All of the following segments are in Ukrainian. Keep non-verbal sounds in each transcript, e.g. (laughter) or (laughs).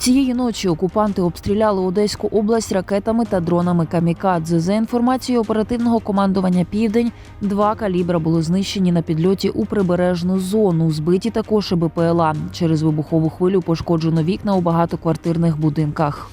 Цієї ночі окупанти обстріляли Одеську область ракетами та дронами камікадзе. За інформацією оперативного командування Південь, два калібра були знищені на підльоті у прибережну зону. Збиті також і БПЛА. Через вибухову хвилю пошкоджено вікна у багатоквартирних будинках.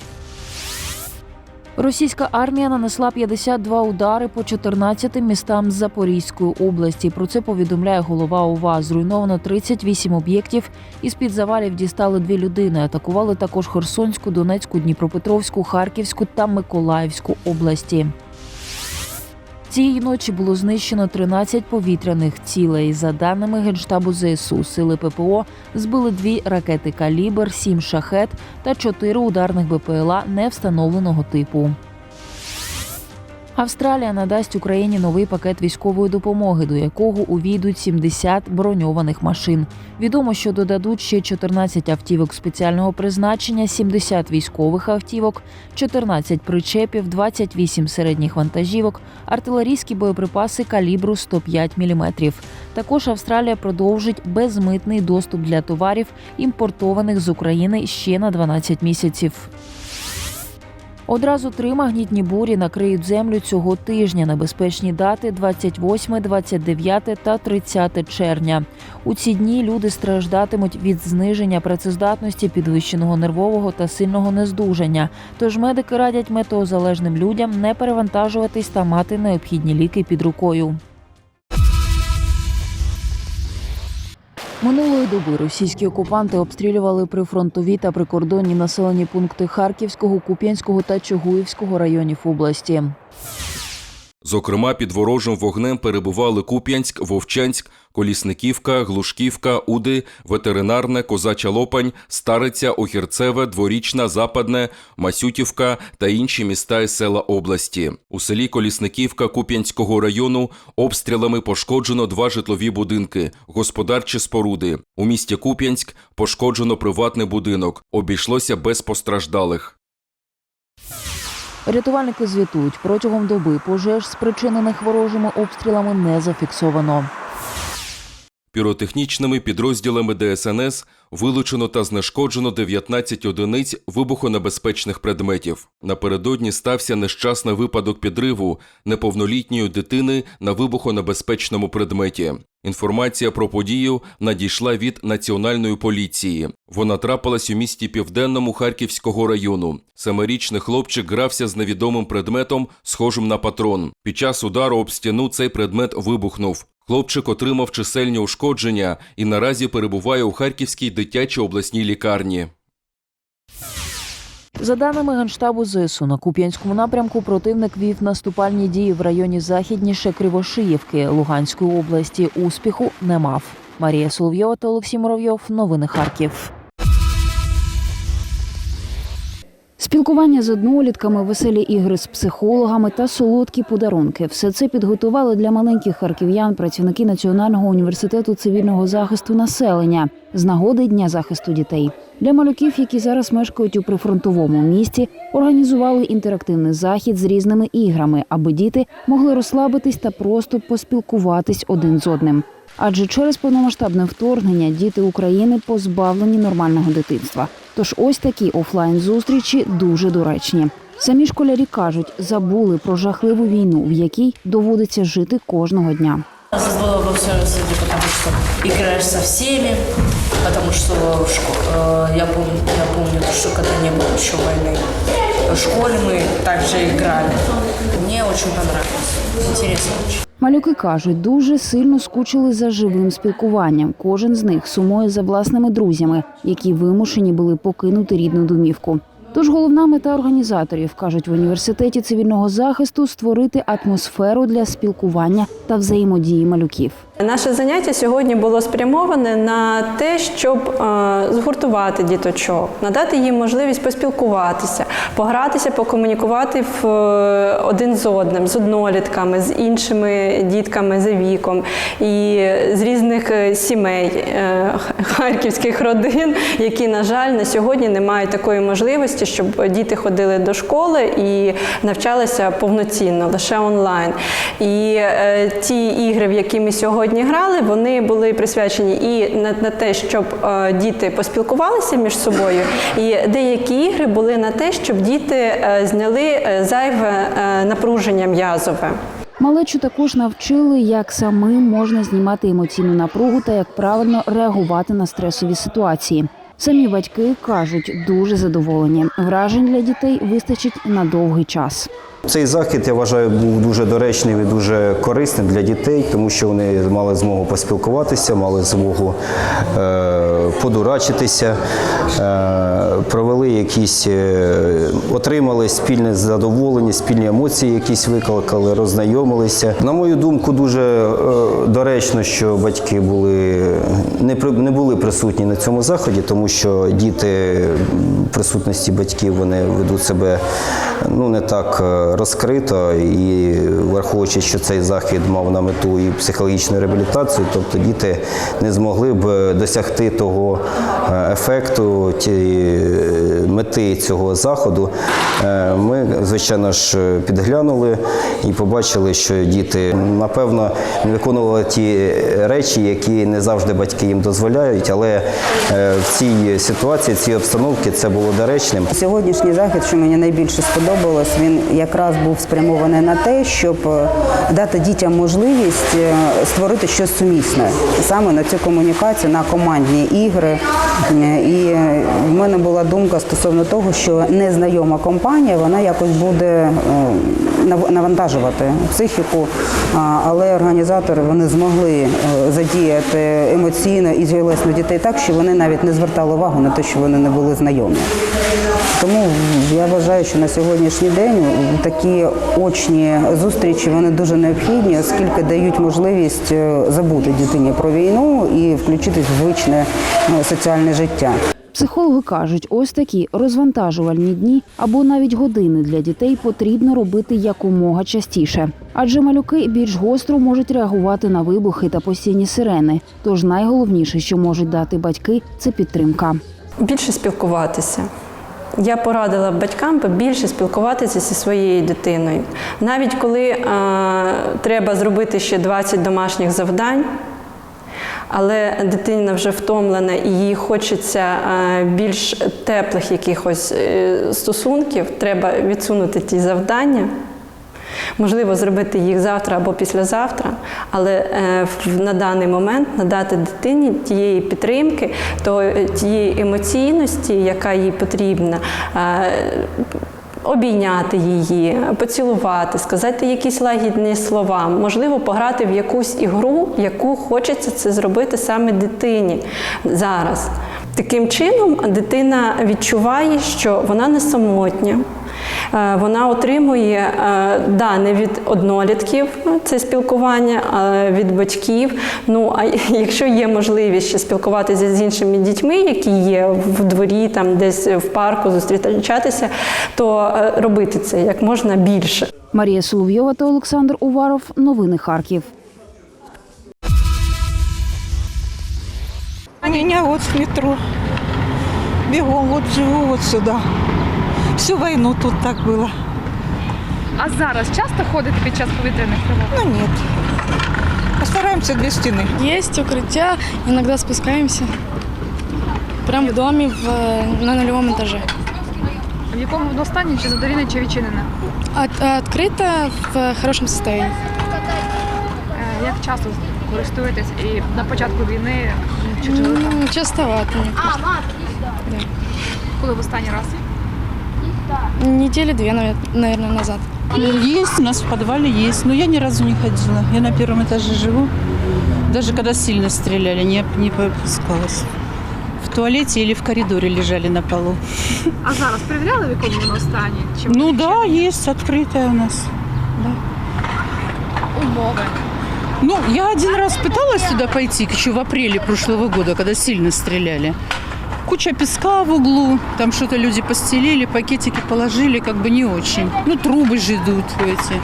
Російська армія нанесла 52 удари по 14 містам Запорізької області. Про це повідомляє голова ОВА. Зруйновано 38 об'єктів. Із під завалів дістали дві людини. Атакували також Херсонську, Донецьку, Дніпропетровську, Харківську та Миколаївську області. Цієї ночі було знищено 13 повітряних цілей. За даними Генштабу ЗСУ, сили ППО збили дві ракети калібр, сім шахет та чотири ударних БПЛА невстановленого типу. Австралія надасть Україні новий пакет військової допомоги, до якого увійдуть 70 броньованих машин. Відомо, що додадуть ще 14 автівок спеціального призначення, 70 військових автівок, 14 причепів, 28 середніх вантажівок, артилерійські боєприпаси калібру 105 мм. Також Австралія продовжить безмитний доступ для товарів, імпортованих з України ще на 12 місяців. Одразу три магнітні бурі накриють землю цього тижня. Небезпечні дати 28, 29 та 30 червня. У ці дні люди страждатимуть від зниження працездатності, підвищеного нервового та сильного нездужання. Тож медики радять метеозалежним людям не перевантажуватись та мати необхідні ліки під рукою. Минулої доби російські окупанти обстрілювали прифронтові та прикордонні населені пункти Харківського, Куп'янського та Чугуївського районів області. Зокрема, під ворожим вогнем перебували Куп'янськ, Вовчанськ, Колісниківка, Глушківка, Уди, Ветеринарне, Козача Лопань, Стариця, Охірцеве, Дворічна, Западне, Масютівка та інші міста і села області. У селі Колісниківка Куп'янського району обстрілами пошкоджено два житлові будинки, господарчі споруди. У місті Куп'янськ пошкоджено приватний будинок. Обійшлося без постраждалих. Рятувальники звітують, протягом доби пожеж, спричинених ворожими обстрілами, не зафіксовано. Піротехнічними підрозділами ДСНС вилучено та знешкоджено 19 одиниць вибухонебезпечних предметів. Напередодні стався нещасний випадок підриву неповнолітньої дитини на вибухонебезпечному предметі. Інформація про подію надійшла від національної поліції. Вона трапилась у місті Південному Харківського району. Семирічний хлопчик грався з невідомим предметом, схожим на патрон. Під час удару об стіну цей предмет вибухнув. Хлопчик отримав чисельні ушкодження і наразі перебуває у Харківській дитячій обласній лікарні. За даними Генштабу ЗСУ, на Куп'янському напрямку противник вів наступальні дії в районі західніше Кривошиївки Луганської області. Успіху не мав. Марія Соловйова та Олексій Муравйов. Новини Харків. Спілкування з однолітками, веселі ігри з психологами та солодкі подарунки все це підготували для маленьких харків'ян працівники Національного університету цивільного захисту населення з нагоди Дня захисту дітей. Для малюків, які зараз мешкають у прифронтовому місті, організували інтерактивний захід з різними іграми, аби діти могли розслабитись та просто поспілкуватись один з одним. Адже через повномасштабне вторгнення діти України позбавлені нормального дитинства. Тож ось такі офлайн зустрічі дуже доречні. Самі школярі кажуть, забули про жахливу війну, в якій доводиться жити кожного дня. Забыла обо всем свете, потому что играешь со всеми, потому что в шко- э, я, помню, я помню, что когда не было еще войны, в школе мы также играли. Мне очень понравилось. Интересно очень. Малюки кажуть, дуже сильно скучили за живим спілкуванням. Кожен з них сумує за власними друзями, які вимушені були покинути рідну домівку. Тож головна мета організаторів кажуть в університеті цивільного захисту створити атмосферу для спілкування та взаємодії малюків. Наше заняття сьогодні було спрямоване на те, щоб е, згуртувати діточок, надати їм можливість поспілкуватися, погратися, покомунікувати в, е, один з одним, з однолітками, з іншими дітками за віком і з різних е, сімей харківських родин, які, на жаль, на сьогодні не мають такої можливості, щоб діти ходили до школи і навчалися повноцінно, лише онлайн. І ті ігри, в які ми сьогодні сьогодні грали, вони були присвячені і на, на те, щоб е, діти поспілкувалися між собою, і деякі ігри були на те, щоб діти е, зняли е, зайве е, напруження м'язове. Малечу також навчили, як самим можна знімати емоційну напругу та як правильно реагувати на стресові ситуації. Самі батьки кажуть, дуже задоволені. Вражень для дітей вистачить на довгий час. Цей захід, я вважаю, був дуже доречним і дуже корисним для дітей, тому що вони мали змогу поспілкуватися, мали змогу е, подурачитися, е, провели якісь, е, отримали спільне задоволення, спільні емоції, якісь викликали, роззнайомилися. На мою думку, дуже е, доречно, що батьки були не, при- не були присутні на цьому заході, тому що діти в присутності батьків вони ведуть себе ну не так е, розкрито і враховуючи, що цей захід мав на мету і психологічну реабілітацію, тобто діти не змогли б досягти того е, ефекту, е, мети цього заходу. Е, Ми, звичайно ж, підглянули і побачили, що діти напевно не виконували ті речі, які не завжди батьки їм дозволяють, але в цій ситуації, в цій обстановці це було доречним. Сьогоднішній захід, що мені найбільше сподобалось, він якраз був спрямований на те, щоб е, дати дітям можливість е, створити щось сумісне саме на цю комунікацію, на командні ігри. Е, І в мене була думка стосовно того, що незнайома компанія вона якось буде навантажувати психіку, але організатори вони змогли задіяти емоційно і тілесно дітей так, що вони навіть не звертали увагу на те, що вони не були знайомі. Тому я вважаю, що на сьогоднішній день такі очні зустрічі вони дуже необхідні, оскільки дають можливість е, забути дитині про війну і включитись в звичне е, соціальне життя. Психологи кажуть, ось такі розвантажувальні дні або навіть години для дітей потрібно робити якомога частіше, адже малюки більш гостро можуть реагувати на вибухи та постійні сирени. Тож найголовніше, що можуть дати батьки, це підтримка. Більше спілкуватися. Я порадила батькам більше спілкуватися зі своєю дитиною. Навіть коли е, треба зробити ще 20 домашніх завдань, але дитина вже втомлена і їй хочеться е, більш теплих якихось е, стосунків, треба відсунути ті завдання. Можливо, зробити їх завтра або післязавтра, але е, на даний момент надати дитині тієї підтримки, е, тієї емоційності, яка їй потрібна. е, Обійняти її, поцілувати, сказати якісь лагідні слова, можливо, пограти в якусь ігру, яку хочеться це зробити саме дитині зараз. Таким чином дитина відчуває, що вона не самотня. Е, Вона отримує е, да, не від однолітків це спілкування, а від батьків. Ну а (laughs) якщо є можливість ще спілкуватися з іншими дітьми, які є в дворі, там десь в парку зустрічатися, то е, робити це як можна більше. Марія Соловйова та Олександр Уваров. Новини Харків. Меня вот в метро. Бегом вот живу вот сюда. Всю войну тут так было. А зараз часто ходите під час повітряних тривог? Ну нет. Постараемся две стены. Есть укрытия, иногда спускаемся. Прям в доме в, на нулевом этаже. В якому воно стані, чи задовільне, чи відчинене? От- открыто в хорошем состоянии. Е, Як часто користуєтесь і на початку війни чи жили там? М, Частовато, мне кажется. Коли в останній раз? Недели две, наверное, назад. Есть, у нас в подвале есть, но я ни разу не ходила. Я на первом этаже живу. Даже когда сильно стреляли, не, не попускалась. В туалете или в коридоре лежали на полу. А зараз перевіряли, в якому воно стані? Чи Ну воно да, відчинене? есть открытая у нас. умови. Ну, я один раз пыталась туда пойти, еще в апреле прошлого года, когда сильно стреляли. Куча песка в углу, там что-то люди постелили, пакетики положили, как бы не очень. Ну, трубы же идут эти.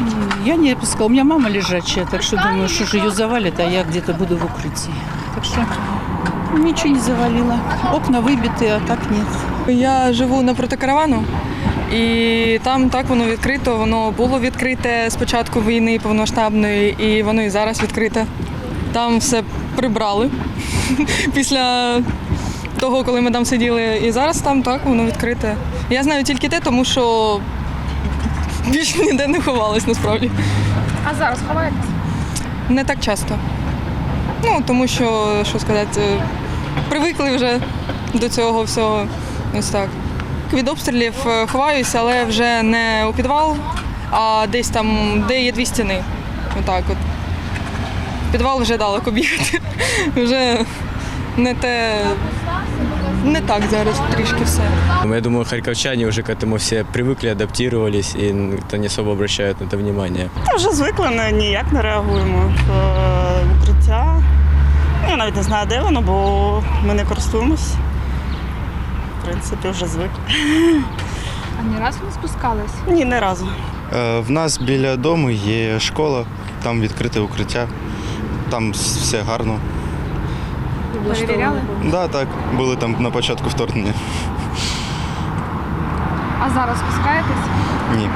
М, Я не пускала. У меня мама лежачая, так что думаю, что же ее завалит, а я где-то буду в укрытии. Так что ничего не завалило. Окна выбиты, а так нет. Я живу напроти каравану, І там так воно відкрито. Воно було відкрите з початку війни повноштабної, і воно і зараз відкрите. Там все прибрали (laughs) після того, коли ми там сиділи. І зараз там так воно відкрите. Я знаю тільки те, тому що більше ніде не ховалась насправді. А зараз ховаєтесь? Не так часто. Ну, тому що, що сказати, привикли вже до цього всього. Ось так. Від обстрілів е, ховаюся, але вже не у підвал, а десь там, де є дві стіни. Отак от В Підвал вже далеко бігати. Вже не те. Не так зараз трішки все. Ну, Я думаю, харьковчане уже к этому все привыкли, адаптировались и никто не особо обращает на это внимание. Та вже звикли, не- ніяк не реагуємо в е, укриття. Я навіть не знаю, де воно, бо ми не користуємось. В принципі, вже звикли. А ні разу не спускались? Ні, не разу. Е, В нас біля дому є школа, там відкрите укриття, там все гарно. Перевіряли? Да, так, були там на початку вторгнення. А зараз спускаєтесь? Ні.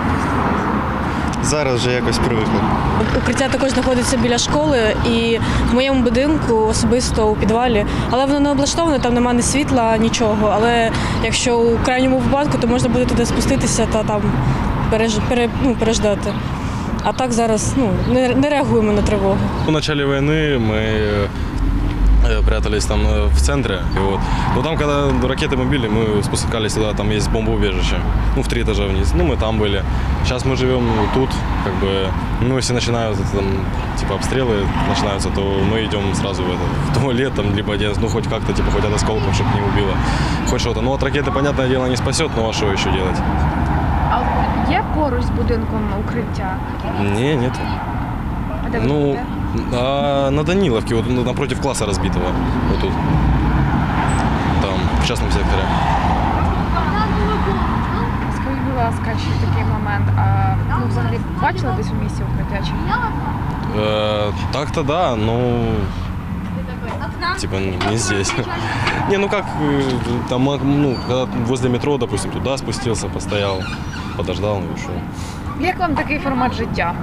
Зараз вже якось привикли. Укриття також знаходиться біля школи і в моєму будинку особисто у підвалі. Але воно не облаштоване, там немає ні світла, нічого. Але якщо у крайньому випадку, то можна буде туди спуститися та там переж... пере... ну, переждати. А так зараз ну, не, не реагуємо на тривогу. В начале войны мы э, прятались там в центре. И вот. Но там, когда ракеты мы били, мы спускались туда, там есть бомбоубежище. Ну, в три этажа вниз. Ну, мы там были. Сейчас мы живем тут, как бы, ну, если начинаются там, типа, обстрелы начинаются, то мы идем сразу в, это, в туалет, там, либо один, ну, хоть как-то, типа, хоть от осколков, чтобы не убило. Хоть что-то. Ну, от ракеты, понятное дело, не спасет, но а что еще делать? А от є поруч з будинком укриття? Не, нет. А де ви Ну, живете? а, на Даниловке, вот напротив класса разбитого. Вот тут. Там, в частном секторе. Скажіть, будь ласка, ще такий момент. А ну взагалі бачили десь у місті укриття чи ні? Э, так-то да, ну... Типа не, не здесь. (laughs) Не, ну как, э, там, а, ну, когда возле метро, допустим, туда спустился, постоял, подождал ну и ушел. Як вам такий формат життя?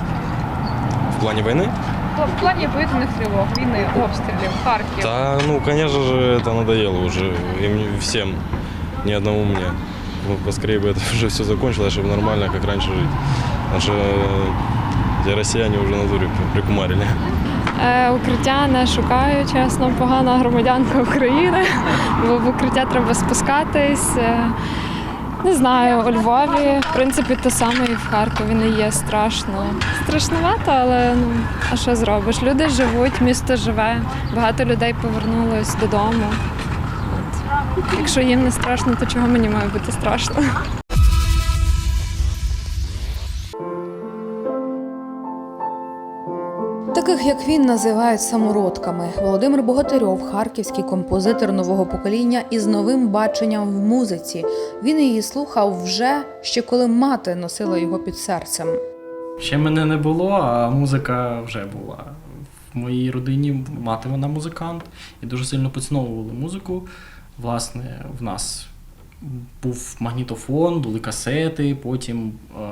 В плане войны? То в плані повітряних тривог, війни, обстрілів, Харків. Да, ну, конечно же, это надоело уже им всем, ни одному мне. Ну, поскорее бы это (laughs) уже все закончилось, чтобы нормально, как раньше жить. Потому что э, эти россияне уже на дуре прикумарили. Е, укриття не шукаю, чесно, погана громадянка України, (laughs) бо в укриття треба спускатись. не знаю, у Львові, в принципі, те саме і в Харкові не є страшно. Страшновато, але ну, а що зробиш? Люди живуть, місто живе, багато людей повернулось додому. От. Якщо їм не страшно, то чого мені має бути страшно? Таких як він називають самородками. Володимир Богатирьов, харківський композитор нового покоління із новим баченням в музиці. Він її слухав вже ще коли мати носила його під серцем. Ще мене не було, а музика вже була. В моїй родині мати вона музикант і дуже сильно поціновували музику. Власне, в нас був магнітофон, були касети, потім е,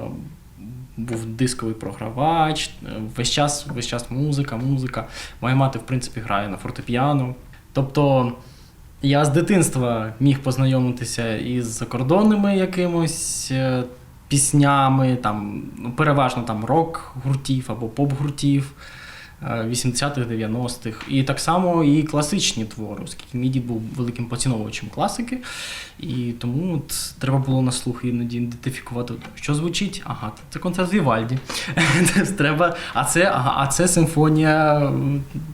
був дисковий програвач, весь час, весь час музика, музика. Моя мати, в принципі, грає на фортепіано. Тобто я з дитинства міг познайомитися із закордонними якимось е, піснями, там, ну, переважно там рок-гуртів або поп-гуртів. Е, 80-х, 90-х. І так само і класичні твори, оскільки мій дід був великим поціновувачем класики. І тому от треба було на слух іноді ідентифікувати, що звучить. Ага, це концерт Вівальді. (laughs) треба, а це, а це симфонія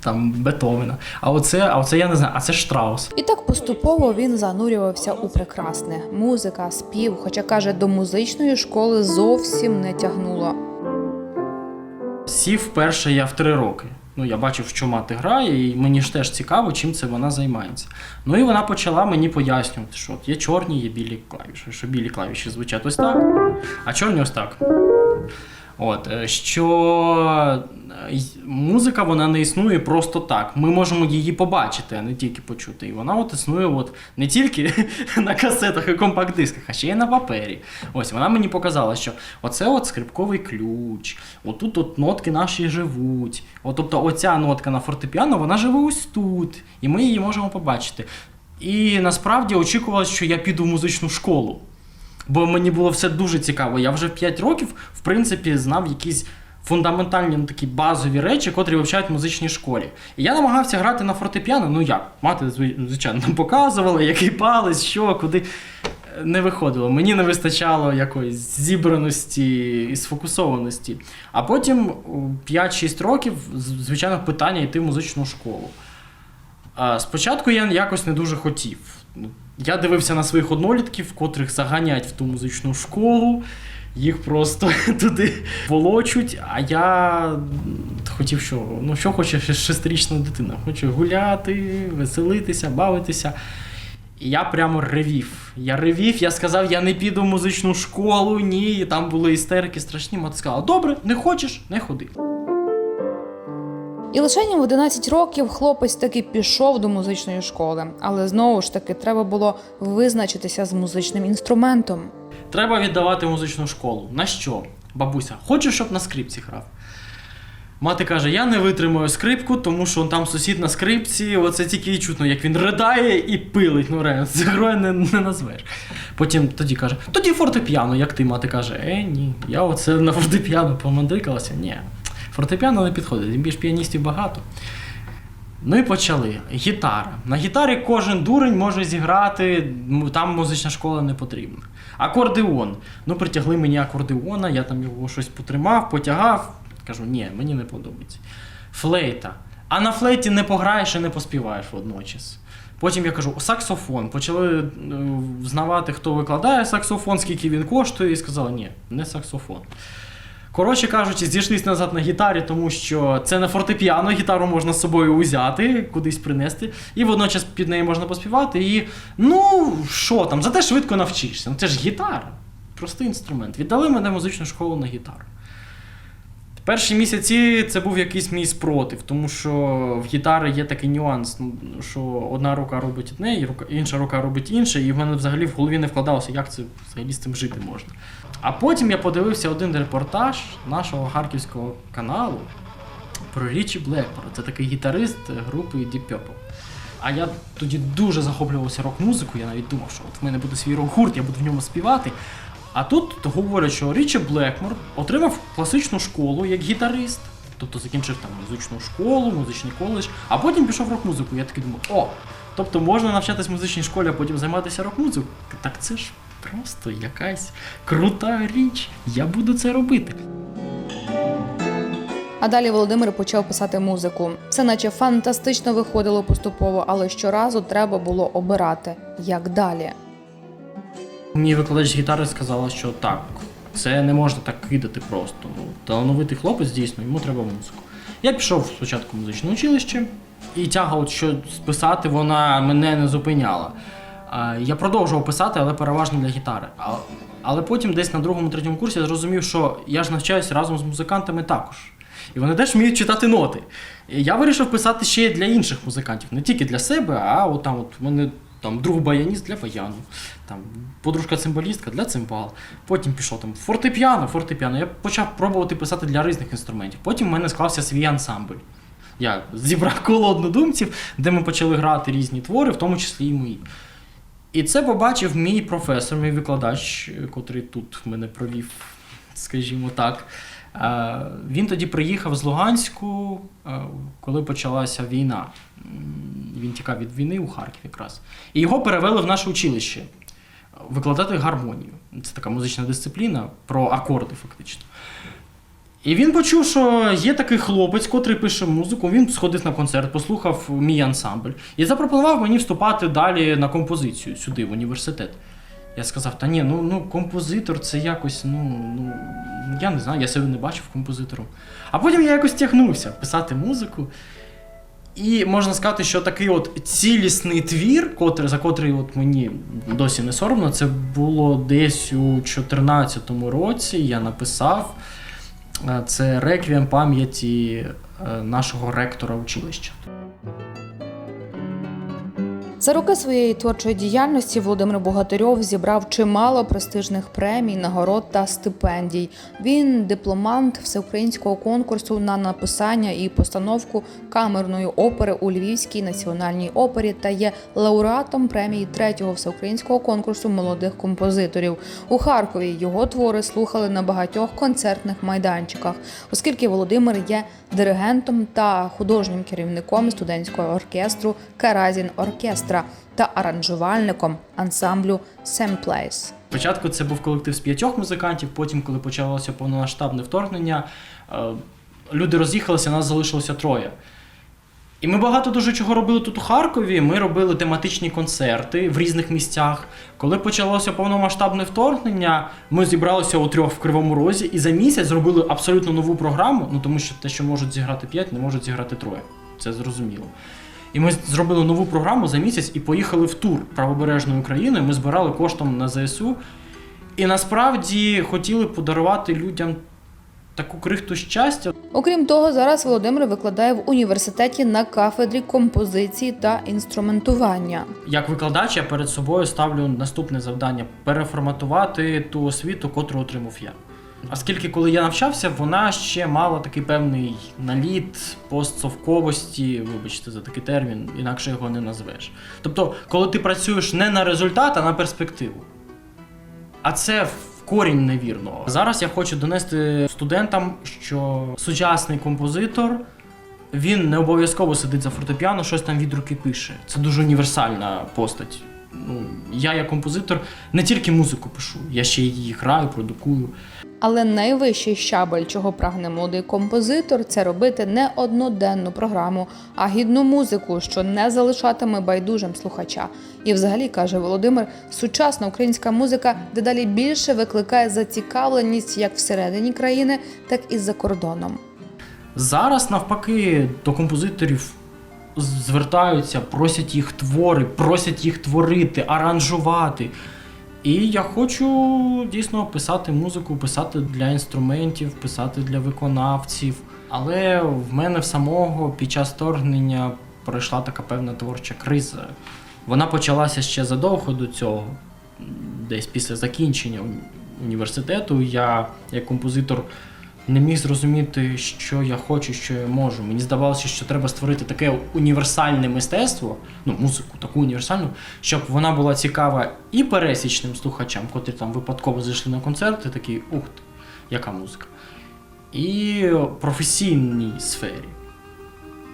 там, Бетовена. А оце, а оце я не знаю, а це Штраус. І так поступово він занурювався у прекрасне музика, спів, хоча каже, до музичної школи зовсім не тягнуло. Сів вперше я в три роки. Ну, я бачив, що мати грає, і мені ж теж цікаво, чим це вона займається. Ну і вона почала мені пояснювати, що от є чорні, є білі клавіші, що білі клавіші звучать ось так, а чорні ось так. От, е, що музика вона не існує просто так. Ми можемо її побачити, а не тільки почути. І вона от існує от не тільки (laughs) на касетах і компакт-дисках, а ще й на папері. Ось вона мені показала, що оце от скрипковий ключ, отут от нотки наші живуть. От, тобто оця нотка на фортепіано, вона живе ось тут, і ми її можемо побачити. І насправді очікувалось, що я піду в музичну школу. Бо мені було все дуже цікаво. Я вже в 5 років, в принципі, знав якісь фундаментальні ну, такі базові речі, котрі вивчають в музичній школі. І я намагався грати на фортепіано. Ну як? Мати, звичайно, нам показувала, який палець, що, куди. Не виходило. Мені не вистачало якоїсь зібраності і сфокусованості. А потім у 5-6 років, звичайно, питання йти в музичну школу. Спочатку я якось не дуже хотів. Я дивився на своїх однолітків, котрих заганять в ту музичну школу, їх просто (laughs) туди волочуть. А я хотів, що ну що хоче шестирічна дитина? Хочу гуляти, веселитися, бавитися. І я прямо ревів. Я ревів, я сказав, я не піду в музичну школу, ні. І там були істерики страшні. Мати сказала, добре, не хочеш, не ходи. І лише в 11 років хлопець таки пішов до музичної школи, але знову ж таки треба було визначитися з музичним інструментом. Треба віддавати музичну школу. На що? Бабуся, хочу, щоб на скрипці грав. Мати каже: я не витримаю скрипку, тому що там сусід на скрипці, оце тільки і чутно, як він ридає і пилить. Ну реально, це грою не, не назвеш. Потім тоді каже: тоді фортепіано, як ти, мати каже, е, ні, я оце на фортепіано помандрикалася. Ні, фортепіано не підходить, тим більш піаністів багато. Ну і почали. Гітара. На гітарі кожен дурень може зіграти, там музична школа не потрібна. Акордеон. Ну, притягли мені акордеона, я там його щось потримав, потягав. Кажу, ні, мені не подобається. Флейта. А на флейті не пограєш і не поспіваєш водночас. Потім я кажу, саксофон. Почали е, знавати, хто викладає саксофон, скільки він коштує, і сказали, ні, не саксофон. Коротше кажучи, зійшлись назад на гітарі, тому що це не фортепіано, гітару можна з собою узяти, кудись принести, і водночас під нею можна поспівати. І ну, що там, зате швидко навчишся. Ну це ж гітара, простий інструмент. Віддали мене в музичну школу на гітару. Перші місяці це був якийсь мій спротив, тому що в гітари є такий нюанс, ну, що одна рука робить одне, інша рука робить інше, і в мене взагалі в голові не вкладалося, як це взагалі з цим жити можна. А потім я подивився один репортаж нашого харківського каналу про Річі Блекпора. Це такий гітарист групи Deep Purple. А я тоді дуже захоплювався рок-музикою, я навіть думав, що от в мене буде свій рок-гурт, я буду в ньому співати. А тут говорять, що Річі Блекмор отримав класичну школу як гітарист, тобто закінчив там музичну школу, музичний коледж, а потім пішов рок-музику. Я такий думав, о, тобто можна навчатись в музичній школі, а потім займатися рок-музикою. Так це ж просто якась крута річ. Я буду це робити. А далі Володимир почав писати музику. Все наче фантастично виходило поступово, але щоразу треба було обирати, як далі. Мій викладач гітари сказала, що так, це не можна так кидати просто. Ну, талановитий хлопець, дійсно, йому треба музику. Я пішов спочатку в музичне училище, і тяга, от що писати, вона мене не зупиняла. Я продовжував писати, але переважно для гітари. Але потім, десь на другому третьому курсі, я зрозумів, що я ж навчаюся разом з музикантами також. І вони теж вміють читати ноти. І я вирішив писати ще для інших музикантів, не тільки для себе, а от там от мене там друг баяніст для баяну, там подружка цимбалістка для цимбал. Потім пішов там фортепіано, фортепіано. Я почав пробувати писати для різних інструментів. Потім в мене склався свій ансамбль. Я зібрав коло однодумців, де ми почали грати різні твори, в тому числі і мої. І це побачив мій професор, мій викладач, котрий тут мене провів, скажімо так. Е, Він тоді приїхав з Луганську, е, коли почалася війна. Він тікав від війни у Харків якраз. І його перевели в наше училище викладати гармонію. Це така музична дисципліна про акорди, фактично. І він почув, що є такий хлопець, котрий пише музику. Він сходив на концерт, послухав мій ансамбль і запропонував мені вступати далі на композицію сюди, в університет. Я сказав: та ні, ну, ну композитор це якось, ну, ну я не знаю, я себе не бачив композитором. А потім я якось тягнувся писати музику. І можна сказати, що такий от цілісний твір, котрий, за котрий от мені досі не соромно, це було десь у 2014 році. Я написав Е, Це реквієм пам'яті е, нашого ректора училища. За роки своєї творчої діяльності Володимир Богатирьов зібрав чимало престижних премій, нагород та стипендій. Він дипломант всеукраїнського конкурсу на написання і постановку камерної опери у Львівській національній опері та є лауреатом премії третього всеукраїнського конкурсу молодих композиторів. У Харкові його твори слухали на багатьох концертних майданчиках, оскільки Володимир є диригентом та художнім керівником студентського оркестру Каразін Оркестра та аранжувальником ансамблю Семплейс. Спочатку це був колектив з п'ятьох музикантів, потім, коли почалося повномасштабне вторгнення, е, люди роз'їхалися, нас залишилося троє. І ми багато дуже чого робили тут у Харкові. Ми робили тематичні концерти в різних місцях. Коли почалося повномасштабне вторгнення, ми зібралися у трьох в Кривому Розі і за місяць зробили абсолютно нову програму, ну тому що те, що можуть зіграти п'ять, не можуть зіграти троє. Це зрозуміло. І ми зробили нову програму за місяць і поїхали в тур правобережною Україною. Ми збирали коштом на ЗСУ. І насправді хотіли подарувати людям таку крихту щастя. Окрім того, зараз Володимир викладає в університеті на кафедрі композиції та інструментування. Як викладач я перед собою ставлю наступне завдання переформатувати ту освіту, котру отримав я. Оскільки, коли я навчався, вона ще мала такий певний наліт постсовковості, вибачте за такий термін, інакше його не назвеш. Тобто, коли ти працюєш не на результат, а на перспективу. А це в корінь невірно. Зараз я хочу донести студентам, що сучасний композитор він не обов'язково сидить за фортепіано, щось там від руки пише. Це дуже універсальна постать. Ну, я, як композитор, не тільки музику пишу, я ще її граю, продукую. Але найвищий щабель, чого прагне молодий композитор, це робити не одноденну програму, а гідну музику, що не залишатиме байдужим слухача. І, взагалі, каже Володимир, сучасна українська музика дедалі більше викликає зацікавленість як всередині країни, так і за кордоном. Зараз, навпаки, до композиторів звертаються, просять їх твори, просять їх творити, аранжувати. І я хочу дійсно писати музику, писати для інструментів, писати для виконавців. Але в мене в самого під час вторгнення пройшла така певна творча криза. Вона почалася ще задовго до цього, десь після закінчення університету. Я, як композитор, не міг зрозуміти, що я хочу, що я можу. Мені здавалося, що треба створити таке універсальне мистецтво, ну, музику, таку універсальну, щоб вона була цікава і пересічним слухачам, котрі там випадково зайшли на концерт, і такі ух яка музика. І професійній сфері.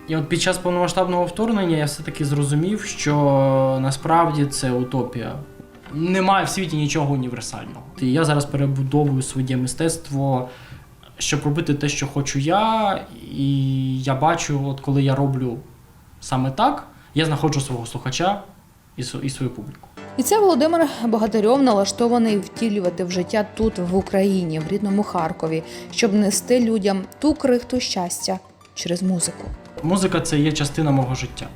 І от під час повномасштабного вторгнення я все-таки зрозумів, що насправді це утопія. Немає в світі нічого універсального. І я зараз перебудовую своє мистецтво, щоб робити те, що хочу я. І я бачу, от коли я роблю саме так, я знаходжу свого слухача і свою публіку. І це Володимир Богатирьов налаштований втілювати в життя тут, в Україні, в рідному Харкові, щоб нести людям ту крихту щастя через музику. Музика це є частина мого життя.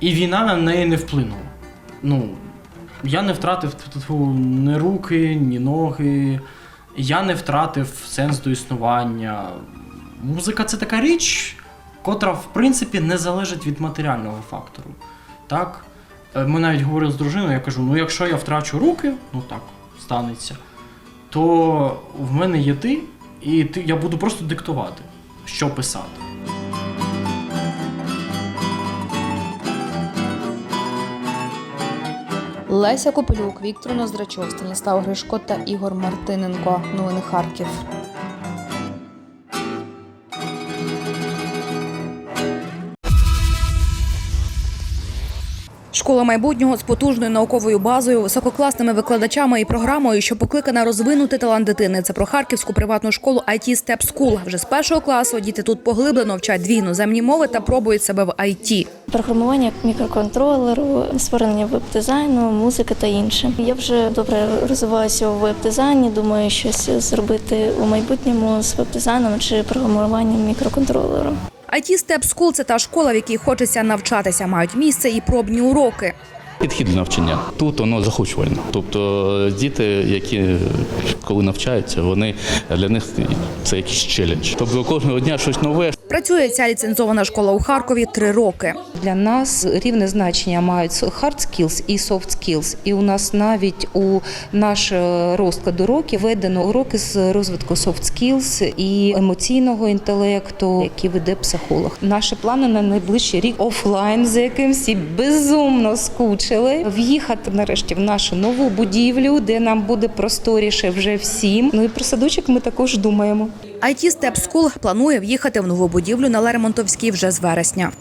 І війна на неї не вплинула. Ну, я не втратив ні руки, ні ноги. Я не втратив сенс до існування. Музика це така річ, котра, в принципі, не залежить від матеріального фактору. Так? Е, Ми навіть говорили з дружиною, я кажу: ну якщо я втрачу руки, ну так, станеться, то в мене є ти, і ти, я буду просто диктувати, що писати. Леся Копилюк, Віктор Ноздрачов, Станіслав Гришко та Ігор Мартиненко. Новини Харків. Школа майбутнього з потужною науковою базою, висококласними викладачами і програмою, що покликана розвинути талант дитини. Це про харківську приватну школу IT Step School. Вже з першого класу діти тут поглиблено вчать дві іноземні мови та пробують себе в IT. Програмування мікроконтролеру, створення веб-дизайну, музики та інше. Я вже добре розвиваюся у веб-дизайні. Думаю, щось зробити у майбутньому з веб-дизайном чи програмуванням мікроконтролеру. IT Step School – це та школа, в якій хочеться навчатися. Мають місце і пробні уроки. Підхід до навчання. Тут воно захочувально. Тобто діти, які коли навчаються, вони для них це якийсь челендж. Тобто кожного дня щось нове. Працює ця ліцензована школа у Харкові три роки. Для нас рівне значення мають hard skills і soft skills. І у нас навіть у наш е, розклад уроків введено уроки з розвитку soft skills і емоційного інтелекту, які веде психолог. Наші плани на найближчий рік офлайн, за яким всі безумно скучили. В'їхати нарешті в нашу нову будівлю, де нам буде просторіше вже всім. Ну і про садочок ми також думаємо. IT Step School планує в'їхати в нову будівлю на Лермонтовській вже з вересня.